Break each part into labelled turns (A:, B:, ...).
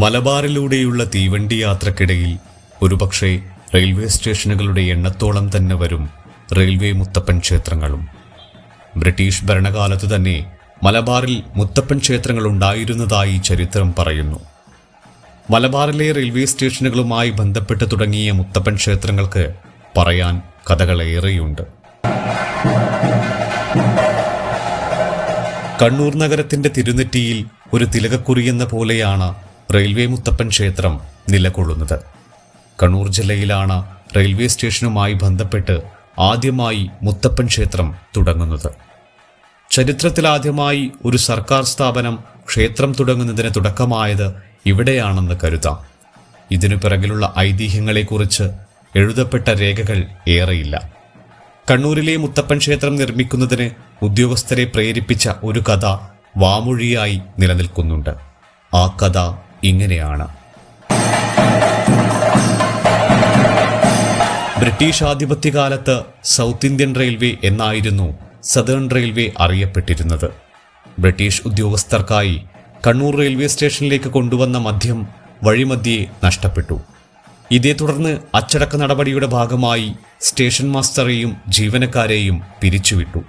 A: മലബാറിലൂടെയുള്ള തീവണ്ടി യാത്രക്കിടയിൽ ഒരുപക്ഷെ റെയിൽവേ സ്റ്റേഷനുകളുടെ എണ്ണത്തോളം തന്നെ വരും റെയിൽവേ മുത്തപ്പൻ ക്ഷേത്രങ്ങളും. ബ്രിട്ടീഷ് ഭരണകാലത്ത് തന്നെ മലബാറിൽ മുത്തപ്പൻ ക്ഷേത്രങ്ങൾ ഉണ്ടായിരുന്നതായി ചരിത്രം പറയുന്നു. മലബാറിലെ റെയിൽവേ സ്റ്റേഷനുകളുമായി ബന്ധപ്പെട്ട് തുടങ്ങിയ മുത്തപ്പൻ ക്ഷേത്രങ്ങൾക്ക് പറയാൻ കഥകളേറെയുണ്ട്. കണ്ണൂർ നഗരത്തിന്റെ തിരുനെറ്റിയിൽ ഒരു തിലകക്കുറിയെന്ന പോലെയാണ് റെയിൽവേ മുത്തപ്പൻ ക്ഷേത്രം നിലകൊള്ളുന്നത്. കണ്ണൂർ ജില്ലയിലാണ് റെയിൽവേ സ്റ്റേഷനുമായി ബന്ധപ്പെട്ട് ആദ്യമായി മുത്തപ്പൻ ക്ഷേത്രം തുടങ്ങുന്നത്. ചരിത്രത്തിലാദ്യമായി ഒരു സർക്കാർ സ്ഥാപനം ക്ഷേത്രം തുടങ്ങുന്നതിന് തുടക്കമായത് ഇവിടെയാണെന്ന് കരുതാം. ഇതിനു പിറകിലുള്ള ഐതിഹ്യങ്ങളെക്കുറിച്ച് എഴുതപ്പെട്ട രേഖകൾ ഏറെയില്ല. കണ്ണൂരിലെ മുത്തപ്പൻ ക്ഷേത്രം നിർമ്മിക്കുന്നതിന് ഉദ്യോഗസ്ഥരെ പ്രേരിപ്പിച്ച ഒരു കഥ വാമൊഴിയായി നിലനിൽക്കുന്നുണ്ട്. ആ കഥ ഇങ്ങനെയാണ്. ബ്രിട്ടീഷ് ആധിപത്യകാലത്ത് സൗത്ത് ഇന്ത്യൻ റെയിൽവേ എന്നായിരുന്നു സദേൺ റെയിൽവേ അറിയപ്പെട്ടിരുന്നത്. ബ്രിട്ടീഷ് ഉദ്യോഗസ്ഥർക്കായി കണ്ണൂർ റെയിൽവേ സ്റ്റേഷനിലേക്ക് കൊണ്ടുവന്ന മദ്യം വഴിമധ്യേ നഷ്ടപ്പെട്ടു. ഇതേ തുടർന്ന് അച്ചടക്ക നടപടിയുടെ ഭാഗമായി സ്റ്റേഷൻ മാസ്റ്ററെയും ജീവനക്കാരെയും പിരിച്ചുവിട്ടു.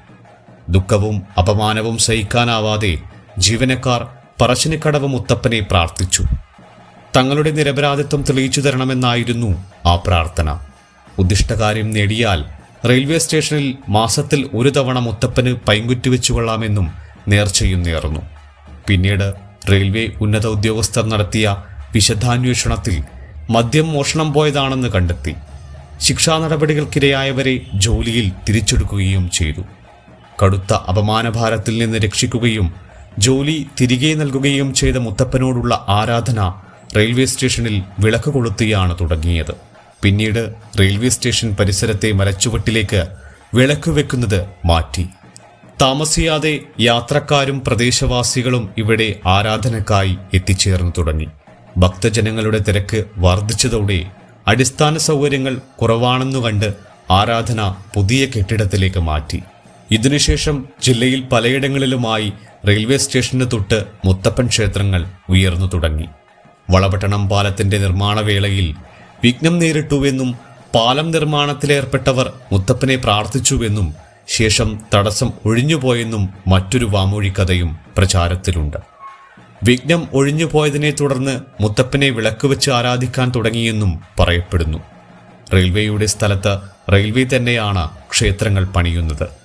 A: ദുഃഖവും അപമാനവും സഹിക്കാനാവാതെ ജീവനക്കാർ പറശ്ശിനിക്കടവ് മുത്തപ്പനെ പ്രാർത്ഥിച്ചു. തങ്ങളുടെ നിരപരാധിത്വം തെളിയിച്ചു തരണമെന്നായിരുന്നു ആ പ്രാർത്ഥന. ഉദ്ദിഷ്ടകാര്യം നേടിയാൽ റെയിൽവേ സ്റ്റേഷനിൽ മാസത്തിൽ ഒരു തവണ മുത്തപ്പന് പൈങ്കുറ്റി വെച്ചു കൊള്ളാമെന്നും നേർച്ചയും നേർന്നു. പിന്നീട് റെയിൽവേ ഉന്നത ഉദ്യോഗസ്ഥർ നടത്തിയ വിശദാന്വേഷണത്തിൽ മദ്യം മോഷണം പോയതാണെന്ന് കണ്ടെത്തി. ശിക്ഷാ നടപടികൾക്കിരയായവരെ ജോലിയിൽ തിരിച്ചെടുക്കുകയും ചെയ്തു. കടുത്ത അപമാനഭാരത്തിൽ നിന്ന് രക്ഷിക്കുകയും ജോലി തിരികെ നൽകുകയും ചെയ്ത മുത്തപ്പനോടുള്ള ആരാധന റെയിൽവേ സ്റ്റേഷനിൽ വിളക്ക് കൊളുത്തിയാണ് തുടങ്ങിയത്. പിന്നീട് റെയിൽവേ സ്റ്റേഷൻ പരിസരത്തെ മരച്ചുവട്ടിലേക്ക് വിളക്ക് വെക്കുന്നത് മാറ്റി. താമസിയാതെ യാത്രക്കാരും പ്രദേശവാസികളും ഇവിടെ ആരാധനക്കായി എത്തിച്ചേർന്നു തുടങ്ങി. ഭക്തജനങ്ങളുടെ തിരക്ക് വർദ്ധിച്ചതോടെ അടിസ്ഥാന സൗകര്യങ്ങൾ കുറവാണെന്നു കണ്ട് ആരാധന പുതിയ കെട്ടിടത്തിലേക്ക് മാറ്റി. ഇതിനുശേഷം ജില്ലയിൽ പലയിടങ്ങളിലുമായി റെയിൽവേ സ്റ്റേഷന് തൊട്ട് മുത്തപ്പൻ ക്ഷേത്രങ്ങൾ ഉയർന്നു തുടങ്ങി. വളപട്ടണം പാലത്തിന്റെ നിർമ്മാണവേളയിൽ വിഘ്നം നേരിട്ടുവെന്നും പാലം നിർമ്മാണത്തിലേർപ്പെട്ടവർ മുത്തപ്പനെ പ്രാർത്ഥിച്ചുവെന്നും ശേഷം തടസ്സം ഒഴിഞ്ഞുപോയെന്നും മറ്റൊരു വാമൊഴി കഥയും പ്രചാരത്തിലുണ്ട്. വിഘ്നം ഒഴിഞ്ഞുപോയതിനെ തുടർന്ന് മുത്തപ്പനെ വിളക്ക് വെച്ച് ആരാധിക്കാൻ തുടങ്ങിയെന്നും പറയപ്പെടുന്നു. റെയിൽവേയുടെ സ്ഥലത്ത് റെയിൽവേ തന്നെയാണ് ക്ഷേത്രങ്ങൾ പണിയുന്നത്.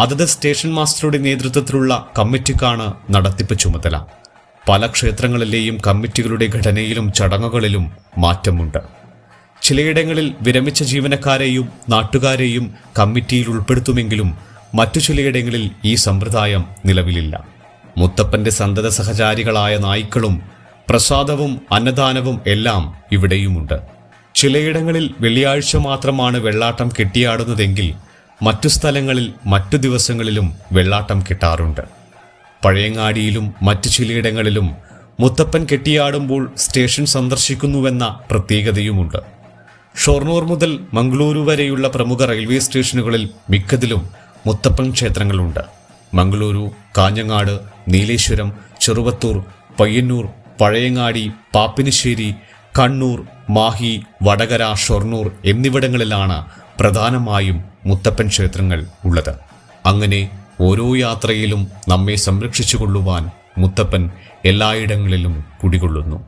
A: അതത് സ്റ്റേഷൻ മാസ്റ്ററുടെ നേതൃത്വത്തിലുള്ള കമ്മിറ്റിക്കാണ് നടത്തിപ്പ് ചുമതല. പല ക്ഷേത്രങ്ങളിലെയും കമ്മിറ്റികളുടെ ഘടനയിലും ചടങ്ങുകളിലും മാറ്റമുണ്ട്. ചിലയിടങ്ങളിൽ വിരമിച്ച ജീവനക്കാരെയും നാട്ടുകാരെയും കമ്മിറ്റിയിൽ ഉൾപ്പെടുത്തുമെങ്കിലും മറ്റു ചിലയിടങ്ങളിൽ ഈ സമ്പ്രദായം നിലവിലില്ല. മുത്തപ്പന്റെ സന്തത സഹചാരികളായ നായ്ക്കളും പ്രസാദവും അന്നദാനവും എല്ലാം ഇവിടെയുമുണ്ട്. ചിലയിടങ്ങളിൽ വെള്ളിയാഴ്ച മാത്രമാണ് വെള്ളാട്ടം കെട്ടിയാടുന്നതെങ്കിൽ മറ്റു സ്ഥലങ്ങളിൽ മറ്റു ദിവസങ്ങളിലും വെള്ളാട്ടം കിട്ടാറുണ്ട്. പഴയങ്ങാടിയിലും മറ്റു ചിലയിടങ്ങളിലും മുത്തപ്പൻ കെട്ടിയാടുമ്പോൾ സ്റ്റേഷൻ സന്ദർശിക്കുന്നുവെന്ന പ്രത്യേകതയുമുണ്ട്. ഷൊർണൂർ മുതൽ മംഗളൂരു വരെയുള്ള പ്രമുഖ റെയിൽവേ സ്റ്റേഷനുകളിൽ മിക്കതിലും മുത്തപ്പൻ ക്ഷേത്രങ്ങളുണ്ട്. മംഗളൂരു കാഞ്ഞങ്ങാട് നീലേശ്വരം ചെറുവത്തൂർ പയ്യന്നൂർ പഴയങ്ങാടി പാപ്പിനിശ്ശേരി കണ്ണൂർ മാഹി വടകര ഷൊർണൂർ എന്നിവിടങ്ങളിലാണ് പ്രധാനമായും മുത്തപ്പൻ ക്ഷേത്രങ്ങൾ ഉള്ളത്. അങ്ങനെ ഓരോ യാത്രയിലും നമ്മെ സംരക്ഷിച്ചുകൊള്ളുവാൻ മുത്തപ്പൻ എല്ലായിടങ്ങളിലും കുടികൊള്ളുന്നു.